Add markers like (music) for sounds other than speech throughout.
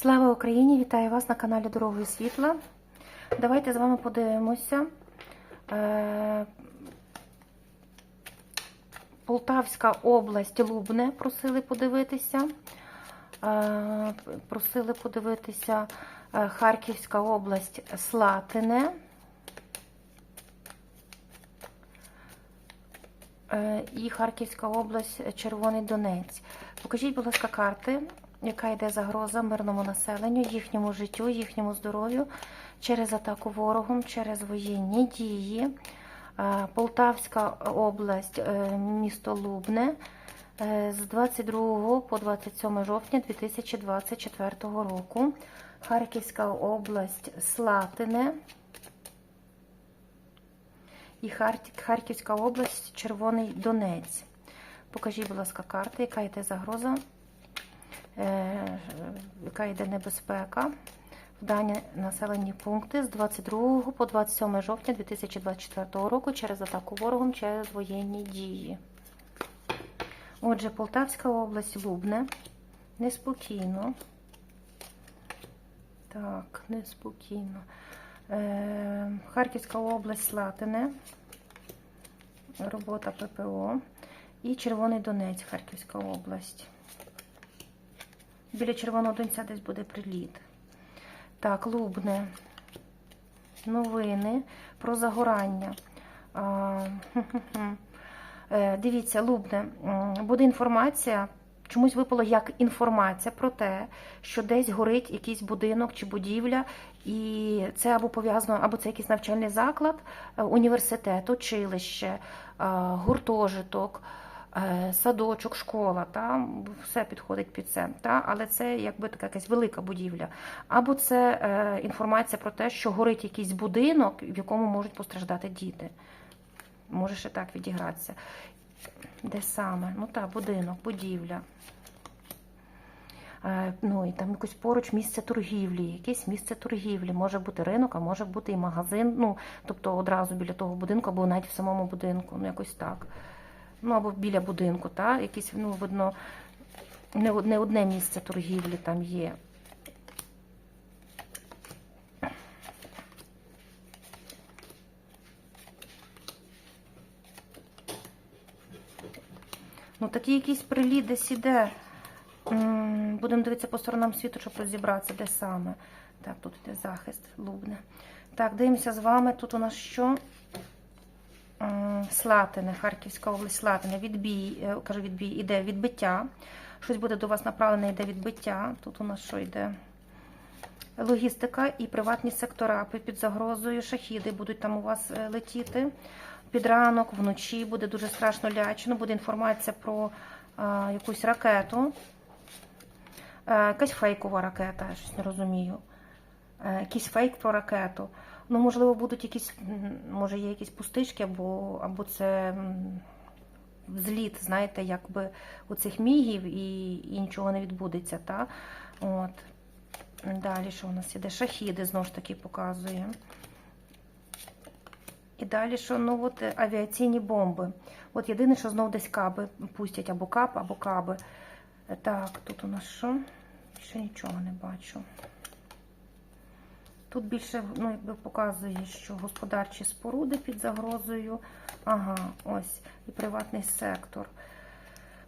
Слава Україні! Вітаю вас на каналі Дорогою Світла. Давайте з вами подивимося. Е, Полтавська область Лубне просили подивитися. Е, Просили подивитися е, Харківська область Слатине. І Харківська область Червоний Донець. Покажіть, будь ласка, карти, яка йде загроза мирному населенню, їхньому життю, їхньому здоров'ю через атаку ворогом, через воєнні дії. Е, Полтавська область, е, місто Лубне е, з 22 по 27 жовтня 2024 року. Харківська область Слатине. І Харківська область, Червоний Донець. Покажіть, будь ласка, карти, яка йде загроза, яка йде небезпека в дані населені пункти з 22 по 27 жовтня 2024 року через атаку ворогом через воєнні дії. Отже, Полтавська область Лубне. Неспокійно. Так, неспокійно. Е, Харківська область Слатине. Робота ППО. І Червоний Донець, Харківська область. Біля Червоного Донця десь буде приліт. Так, Лубне. Новини про загорання. (laughs) Е, Дивіться, Лубне, буде інформація. Чомусь випало як інформація про те, що десь горить якийсь будинок чи будівля, і це або пов'язано, або це якийсь навчальний заклад, е, університет, училище, е, гуртожиток, садочок, школа. Та? Все підходить під це. Та? Але це якби така якась велика будівля. Або це е, інформація про те, що горить якийсь будинок, в якому можуть постраждати діти. Може ще так відігратися. Де саме? Ну так, будинок, будівля. Е, Ну і там якось поруч місце торгівлі, якесь місце торгівлі. Може бути ринок, а може бути і магазин. Ну, тобто одразу біля того будинку, або навіть в самому будинку. Ну, якось так. Ну, або біля будинку, так? Якісь, ну, видно, не одне місце торгівлі там є. Ну, такий якийсь приліт десь іде. Будемо дивитися по сторонам світу, щоб розібратися, де саме. Так, тут йде захист, лубне. Так, дивимося з вами. Тут у нас що? Слатине, Харківська область, Слатине, відбій, е, кажу відбій, іде відбиття. Щось буде до вас направлене, йде відбиття. Тут у нас що йде? Логістика і приватні сектора під загрозою. Шахіди будуть там у вас е, летіти. Під ранок, вночі буде дуже страшно лячно. Буде інформація про а, якусь ракету. Е, якась фейкова ракета, я щось не розумію. Е, якийсь фейк про ракету. Ну, можливо, будуть якісь, може, є якісь пустишки, або, або це зліт, знаєте, якби у цих мігів і, і нічого не відбудеться. Та? От. Далі, що у нас іде? Шахіди, знову ж таки, показує. І далі, що ну от е, авіаційні бомби. От єдине, що знов десь каби пустять або кап, або каби. Е, Так, тут у нас що? Ще нічого не бачу. Тут більше ну, якби показує, що господарчі споруди під загрозою. Ага, ось, і приватний сектор.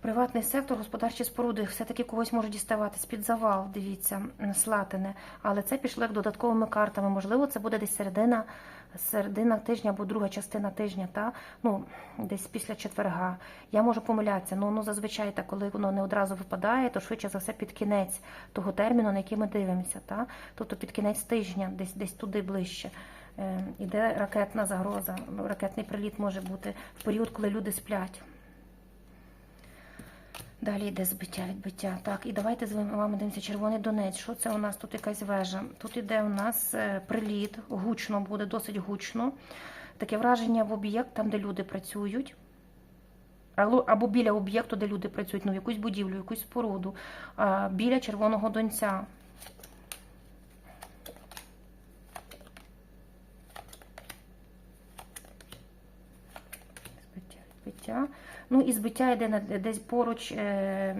Приватний сектор, господарчі споруди все-таки когось може діставатись під завал, дивіться, Слатине. Але це пішло як додатковими картами. Можливо, це буде десь середина, середина тижня або друга частина тижня, та? ну, десь після четверга. Я можу помилятися, ну, ну зазвичай, так, коли воно не одразу випадає, то швидше за все під кінець того терміну, на який ми дивимося. Та? Тобто під кінець тижня, десь, десь туди ближче. Е, іде ракетна загроза. Ракетний приліт може бути в період, коли люди сплять. Далі йде збиття, відбиття. Так, і давайте з вами дивимося червоний Донець. Що це у нас? Тут якась вежа. Тут іде у нас е, приліт, гучно буде, досить гучно. Таке враження в об'єкт, там, де люди працюють. Або біля об'єкту, де люди працюють, ну, в якусь будівлю, якусь споруду, біля червоного донця. Збиття, відбиття. Ну і збиття йде десь поруч е,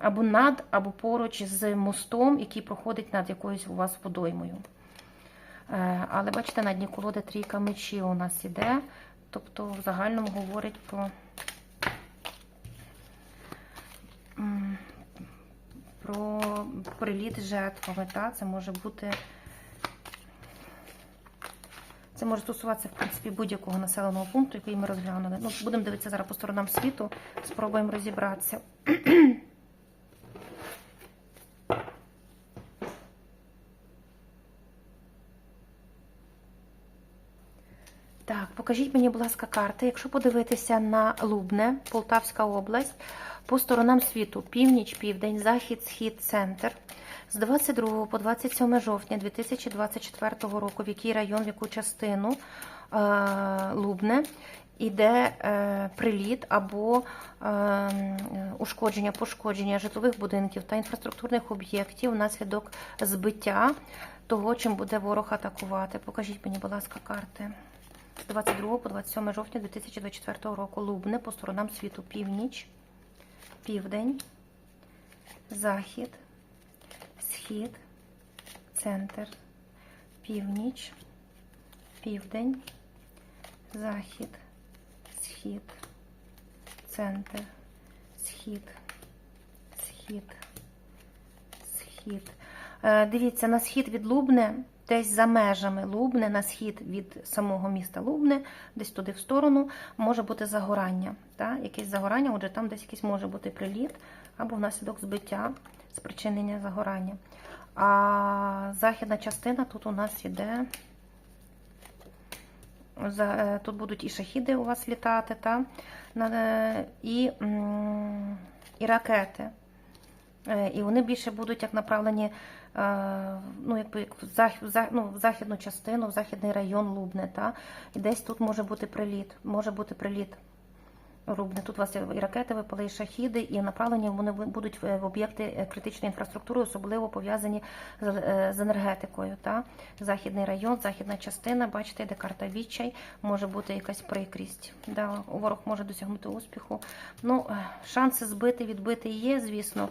або над, або поруч з мостом, який проходить над якоюсь у вас водоймою. Е, Але бачите, на дні колоди трійка мечів у нас іде. Тобто в загальному говорить про, про приліт жертвами. Це може бути. Може стосуватися, в принципі, будь-якого населеного пункту, який ми розглянули. Ну, будемо дивитися зараз по сторонам світу, спробуємо розібратися. (clears throat) Так, покажіть мені, будь ласка, карти. Якщо подивитися на Лубне, Полтавська область, по сторонам світу, північ, південь, захід, схід, центр. З 22 по 27 жовтня 2024 року, в який район, в яку частину е, Лубне, іде е, приліт або е, ушкодження, пошкодження житлових будинків та інфраструктурних об'єктів внаслідок збиття того, чим буде ворог атакувати. Покажіть мені, будь ласка, карти. З 22 по 27 жовтня 2024 року Лубне по сторонам світу північ, південь, захід, схід, центр, північ, південь, захід, схід, центр, схід, схід, схід. Е, Дивіться, на схід від Лубне, десь за межами Лубне, на схід від самого міста Лубне, десь туди в сторону, може бути загорання. Та? Якесь загорання, отже, там десь якийсь може бути приліт або внаслідок збиття, спричинення загорання. А західна частина тут у нас іде. Е, тут будуть і шахіди у вас літати, та? Е, і, і ракети. Е, І вони більше будуть як направлені ну, якби, ну, в західну частину, в західний район Лубне. Та? І десь тут може бути приліт. Може бути приліт Лубне. Тут у вас і ракети випали, і шахіди, і направлені вони будуть в об'єкти е, критичної інфраструктури, особливо пов'язані з, е, енергетикою. Та? Західний район, західна частина, бачите, де карта відчай, може бути якась прикрість. Да? Ворог може досягнути успіху. Ну, е, шанси збити, відбити є, звісно.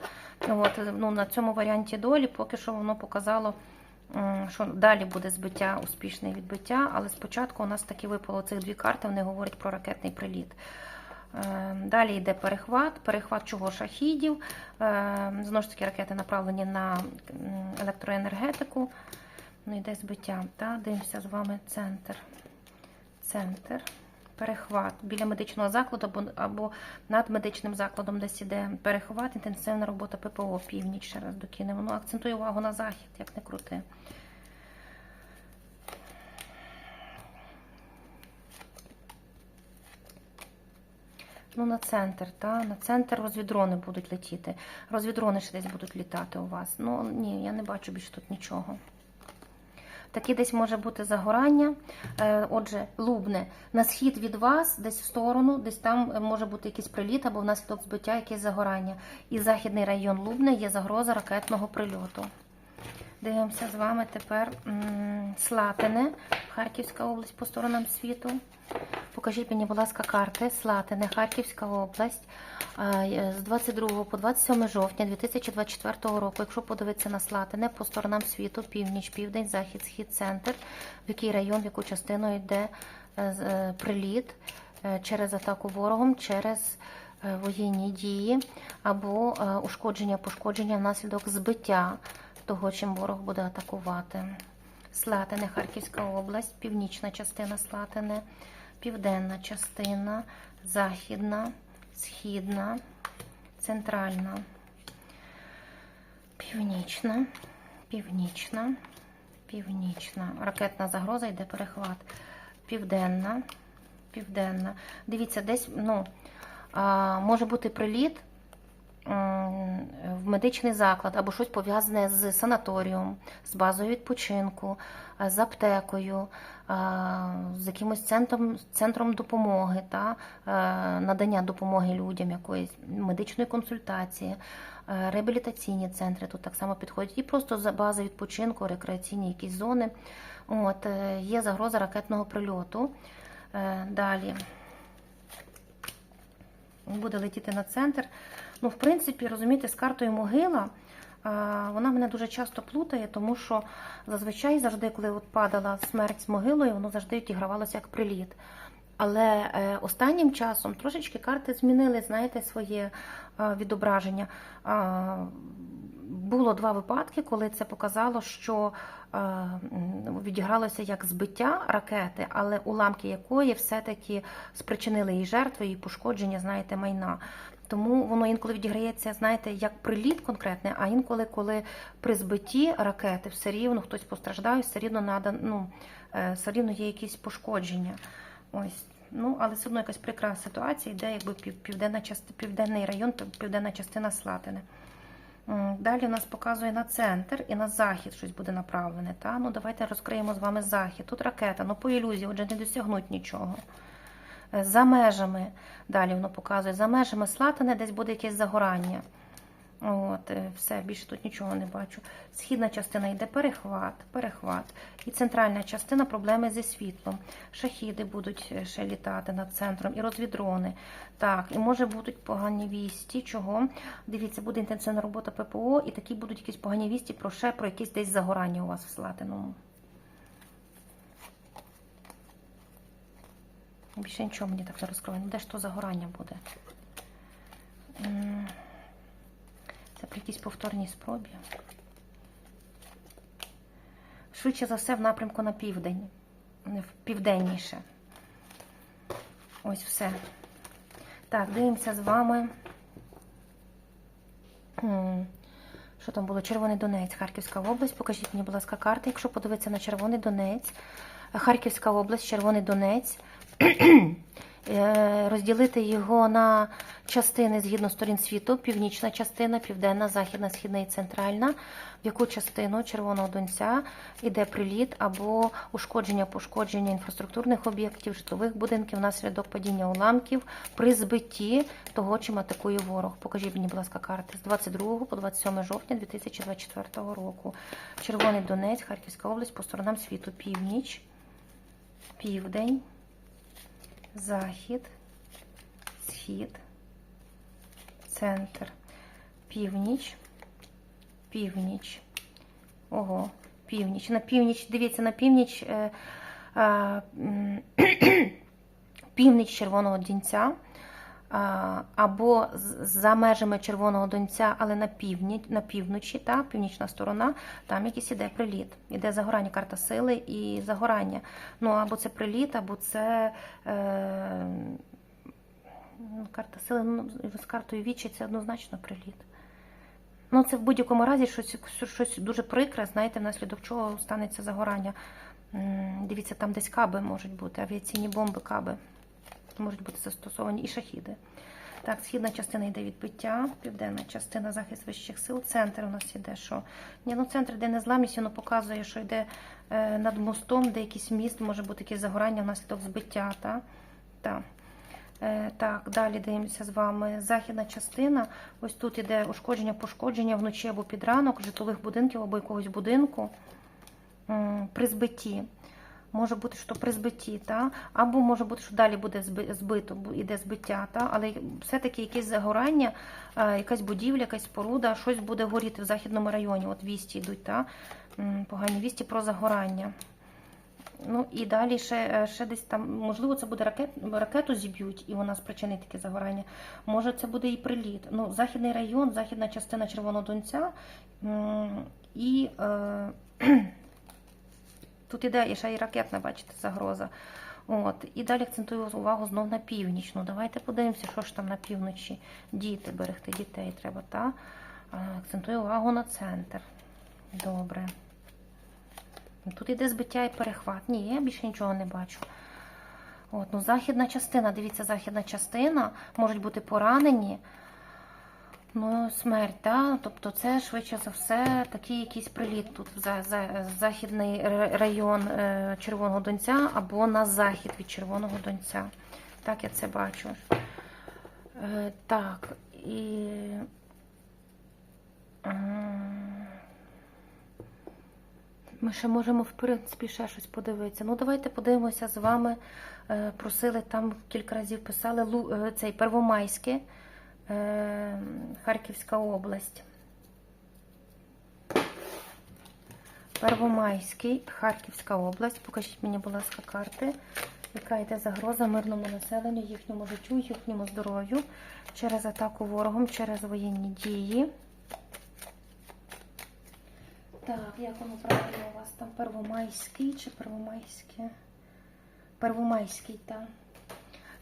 От, ну, на цьому варіанті долі поки що воно показало. Що далі буде збиття, успішне відбиття, але спочатку у нас таки випало цих дві карти, вони говорять про ракетний приліт. Е, Далі йде перехват, перехват чого шахідів. Е, Знову ж таки, ракети направлені на електроенергетику. Ну, йде збиття. Та? Дивимося з вами центр. Центр. Перехват біля медичного закладу або, або над медичним закладом, десь іде перехват, інтенсивна робота ППО, північ ще раз докинемо. Ну, акцентую увагу на захід, як не крути. Ну, на центр, та? на центр розвідрони будуть летіти. Розвідрони ще десь будуть літати у вас. Ну, ні, я не бачу більше тут нічого. Такі десь може бути загорання. Е, Отже, лубне на схід від вас, десь в сторону, десь там може бути якийсь приліт або внаслідок збиття якесь загорання. І західний район Лубне є загроза ракетного прильоту. Дивимося з вами тепер Слатине, Харківська область по сторонам світу. Покажіть мені, будь ласка, карти Слатине, Харківська область е, з 22 по 27 жовтня 2024 року. Якщо подивитися на Слатине по сторонам світу, північ, південь, захід, схід, центр, в який район, в яку частину йде е, е, приліт через атаку ворогом, через воєнні дії або ушкодження, пошкодження внаслідок збиття того, чим ворог буде атакувати. Слатине, Харківська область, північна частина Слатине, південна частина, західна, східна, центральна, північна, північна, північна. Ракетна загроза йде перехват. Південна, південна. Дивіться, десь ну, а, може бути приліт в медичний заклад або щось пов'язане з санаторієм, з базою відпочинку, з аптекою, з якимось центром, центром допомоги та е, надання допомоги людям, якоїсь медичної консультації, е, реабілітаційні центри тут так само підходять, і просто за бази відпочинку, рекреаційні якісь зони. От, е, є загроза ракетного прильоту. Е, Далі. буде летіти на центр. Ну, в принципі, розумієте, з картою могила. Вона мене дуже часто плутає, тому що зазвичай завжди, коли от падала смерть з могилою, воно завжди відігравалося як приліт. Але е, останнім часом трошечки карти змінили, знаєте, своє відображення. Було два випадки, коли це показало, що е, відігралося як збиття ракети, але уламки якої все-таки спричинили її жертви і пошкодження, знаєте, майна. Тому воно інколи відіграється, знаєте, як приліт конкретний, а інколи, коли при збитті ракети все рівно хтось постраждає, все рівно надо, ну, е, все рівно є якісь пошкодження. Ось. Ну, але все одно якась прикра ситуація, йде якби пів- південна частина, південний район, південна частина Слатини. Далі у нас показує на центр і на захід щось буде направлене. Та? Ну, давайте розкриємо з вами захід. Тут ракета, ну по ілюзії, отже, не досягнуть нічого. Е, За межами, далі воно показує, за межами Слатини десь буде якесь загорання. От, е, все, більше тут нічого не бачу. Східна частина йде перехват, перехват. І центральна частина проблеми зі світлом. Шахіди будуть е, ще літати над центром, і розвідрони. Так, і може будуть погані вісті. Чого? Дивіться, буде інтенсивна робота ППО, і такі будуть якісь погані вісті про ще про якісь десь загорання у вас в Слатиному. Більше нічого мені так не розкриває. Ну, де ж то загорання буде? При якійсь повторній спробі. Швидше за все в напрямку на південь. В Південніше. Ось все. Так, дивимося з вами. Що там було? Червоний Донець, Харківська область. Покажіть мені, будь ласка, карти. Якщо подивитися на Червоний Донець, Харківська область, Червоний Донець. Е, Розділити його на частини згідно сторін світу: північна частина, південна, західна, східна і центральна. В яку частину червоного донця йде приліт або ушкодження, пошкодження інфраструктурних об'єктів, житлових будинків внаслідок падіння уламків при збитті того, чим атакує ворог. Покажіть мені, будь ласка, карти з 22 по 27 жовтня 2024 року. Червоний Донець, Харківська область по сторонам світу. Північ, південь, захід, схід, центр, північ, північ. Ого, північ. На північ, дивіться, на північ, е, е, (clears throat) північ Червоного Дінця. Або за межами Червоного Донця, але на північ, на півночі, та, північна сторона, там якийсь іде приліт. Іде загорання, карта сили і загорання. Ну, або це приліт, або це е, ну, карта сили, ну, з картою вічі це однозначно приліт. Ну, це в будь-якому разі щось, щось дуже прикре, знаєте, внаслідок чого станеться загорання. Дивіться, там десь каби можуть бути, авіаційні бомби, каби можуть бути застосовані і шахіди. Так, східна частина йде відбиття, південна частина захист вищих сил. Центр у нас іде що? Ні, ну центр йде незламність, воно показує, що йде е, над мостом, де якийсь міст, може бути якесь загорання внаслідок збиття. Та? Та. Е, Так, далі дивимося з вами. Західна частина. Ось тут іде ушкодження, пошкодження вночі або під ранок житлових будинків або якогось будинку при збитті. Може бути, що при збитті, та? або може бути, що далі буде збито, іде збиття, та? але все-таки якесь загорання, е, якась будівля, якась споруда, щось буде горіти в західному районі. От вісті йдуть, та? Погані вісті про загорання. Ну і далі ще, е, ще десь там, можливо, це буде ракет, ракету зіб'ють, і вона спричинить таке загорання. Може, це буде і приліт. Ну, західний район, західна частина Червоного. І е, тут іде і ще і ракетна, бачите, загроза. От. І далі акцентую увагу знов на північ. Ну, давайте подивимося, що ж там на півночі. Діти, берегти дітей треба, та? Акцентую увагу на центр. Добре. Тут іде збиття і перехват. Ні, я більше нічого не бачу. От, ну, західна частина, дивіться, західна частина, можуть бути поранені. Ну, смерть, да? тобто це швидше за все такий якийсь приліт тут в за, за, західний район е, Червоного Донця або на захід від Червоного Донця. Так я це бачу. Е, так, і. Ми ще можемо, в принципі, ще щось подивитися. Ну, давайте подивимося з вами. Е, Просили там кілька разів писали е, цей Первомайське, е, Харківська область. Первомайський, Харківська область. Покажіть мені, будь ласка, карти. Яка йде загроза мирному населенню, їхньому життю, їхньому здоров'ю через атаку ворогом, через воєнні дії. Так, як воно правильно у вас там Первомайський чи Первомайське? Первомайський, так.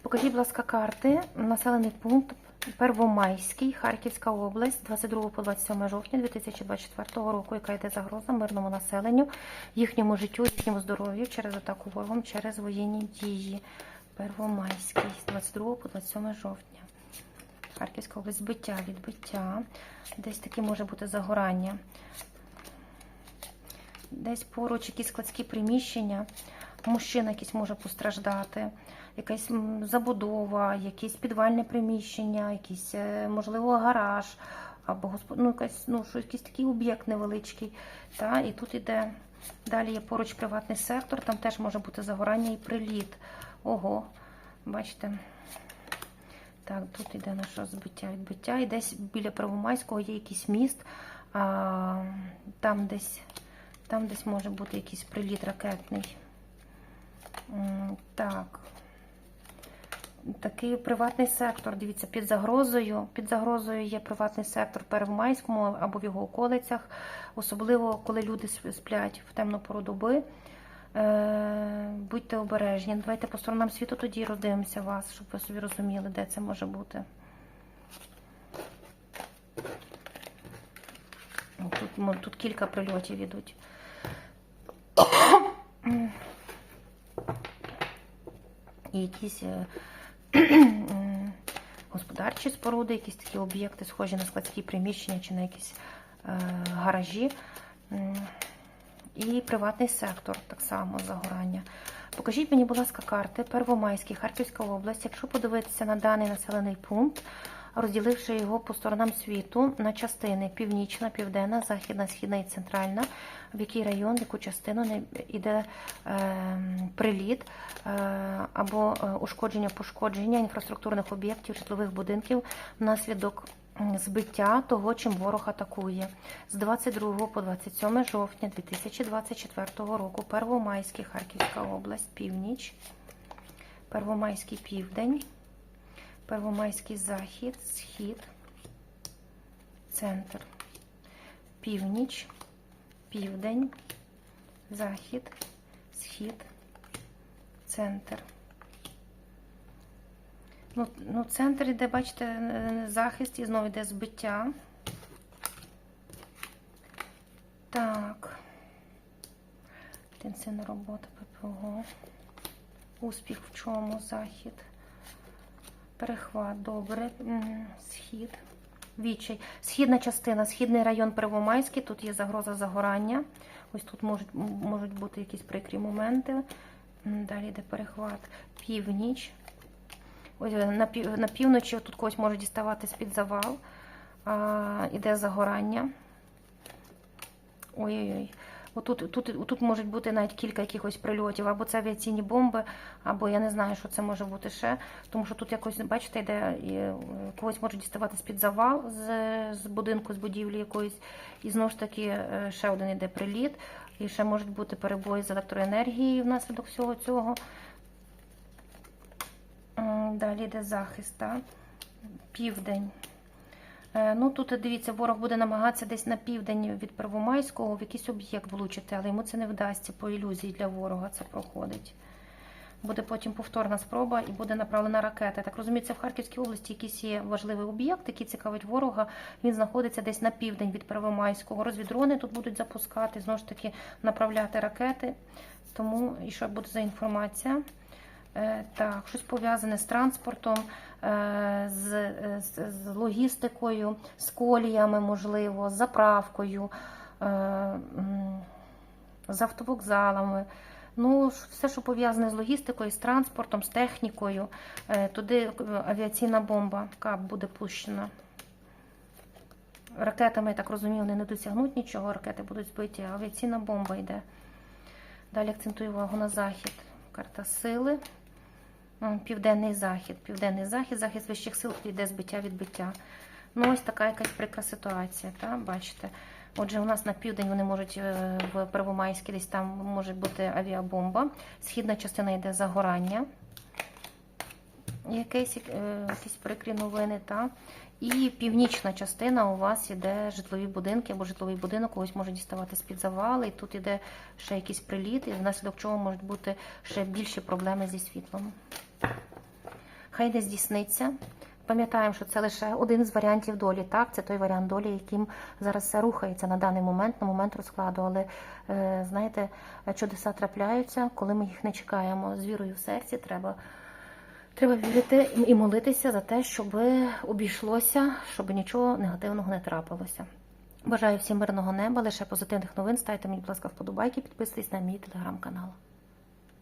Покажіть, будь ласка, карти. Населений пункт Первомайський, Харківська область, 22 по 27 жовтня 2024 року, яка йде загроза мирному населенню, їхньому життю, їхньому здоров'ю через атаку ворогом, через воєнні дії. Первомайський, з 22 по 27 жовтня. Харківська область, збиття, відбиття. Десь таке може бути загорання. Десь поруч якісь складські приміщення, мужчина якийсь може постраждати, якась забудова, якесь підвальне приміщення, якийсь, е, можливо, гараж, або ну, якась, ну, що, якийсь такий об'єкт невеличкий. Та? І тут іде, далі є поруч приватний сектор, там теж може бути загорання і приліт. Ого, бачите. Так, тут іде наше збиття, відбиття. І десь біля Первомайського є якийсь міст, а, там десь там десь може бути якийсь приліт ракетний. Так. Такий приватний сектор, дивіться, під загрозою. Під загрозою є приватний сектор в Первомайському або в його околицях, особливо коли люди сплять в темну пору доби. Е, Будьте обережні. Давайте по сторонам світу тоді роздивимося вас, щоб ви собі розуміли, де це може бути. Тут, тут кілька прильотів ідуть. (coughs) І якісь е, (clears throat) господарчі споруди, якісь такі об'єкти, схожі на складські приміщення чи на якісь е, гаражі. І приватний сектор так само загорання. Покажіть мені, будь ласка, карти Первомайський, Харківська область. Якщо подивитися на даний населений пункт, розділивши його по сторонам світу на частини північна, південна, західна, східна і центральна, в який район, в яку частину не йде е, приліт е, або е, ушкодження, пошкодження інфраструктурних об'єктів, житлових будинків внаслідок збиття того, чим ворог атакує. З 22 по 27 жовтня 2024 року Первомайський, Харківська область, північ, Первомайський південь, Первомайський захід, схід, центр, північ, південь, захід, схід, центр. Ну, ну, центр іде, бачите, захист і знову йде збиття. Так. Інтенсивна робота ППО. Успіх в чому? Захід. Перехват, добре. Схід. Відчай. Східна частина, східний район Первомайський. Тут є загроза загорання. Ось тут можуть, можуть бути якісь прикрі моменти. Далі йде перехват. Північ. Ось е, на, пів, на півночі тут когось може діставати з-під завал. А, іде загорання. Ой-ой-ой. Отут, тут, тут можуть бути навіть кілька якихось прильотів, або це авіаційні бомби, або я не знаю, що це може бути ще. Тому що тут якось, бачите, йде е, когось можуть діставати з-під завал з, з будинку, з будівлі якоїсь. І знову ж таки е, ще один йде приліт. І ще можуть бути перебої з електроенергією внаслідок всього цього. Далі йде захист, так? південь. Е, Ну тут дивіться, ворог буде намагатися десь на південь від Первомайського в якийсь об'єкт влучити, але йому це не вдасться по ілюзії для ворога. Це проходить. Буде потім повторна спроба і буде направлена ракета. Так розуміється, в Харківській області якийсь є важливий об'єкт, який цікавить ворога. Він знаходиться десь на південь від Первомайського. Розвідрони тут будуть запускати, знову ж таки направляти ракети. Тому і що буде за інформація? Е, Так, щось пов'язане з транспортом, з, е, з, з логістикою, з коліями, можливо, з заправкою, е, з автовокзалами. Ну, все, що пов'язане з логістикою, з транспортом, з технікою. Е, Туди авіаційна бомба КАП буде пущена. Ракетами, я так розумію, вони не досягнуть нічого, ракети будуть збиті, а авіаційна бомба йде. Далі акцентую увагу на захід. Карта сили. Південний захід. Південний захід, захист вищих сил, йде збиття відбиття. Ну, ось така якась прикра ситуація, та? бачите. Отже, у нас на південь вони можуть е, в Первомайській десь там може бути авіабомба. Східна частина йде загорання. Якісь, е, якісь прикрі новини, та? І північна частина у вас іде житлові будинки або житловий будинок, когось може діставати з-під завали, і тут іде ще якийсь приліт, і внаслідок чого можуть бути ще більші проблеми зі світлом. Хай не здійсниться. Пам'ятаємо, що це лише один з варіантів долі. Так, це той варіант долі, яким зараз все рухається на даний момент, на момент розкладу. Але е, знаєте, чудеса трапляються, коли ми їх не чекаємо. З вірою в серці треба. Треба вірити і молитися за те, щоб обійшлося, щоб нічого негативного не трапилося. Бажаю всім мирного неба, лише позитивних новин. Ставте мені, будь ласка, вподобайки, підписуйтесь на мій телеграм-канал.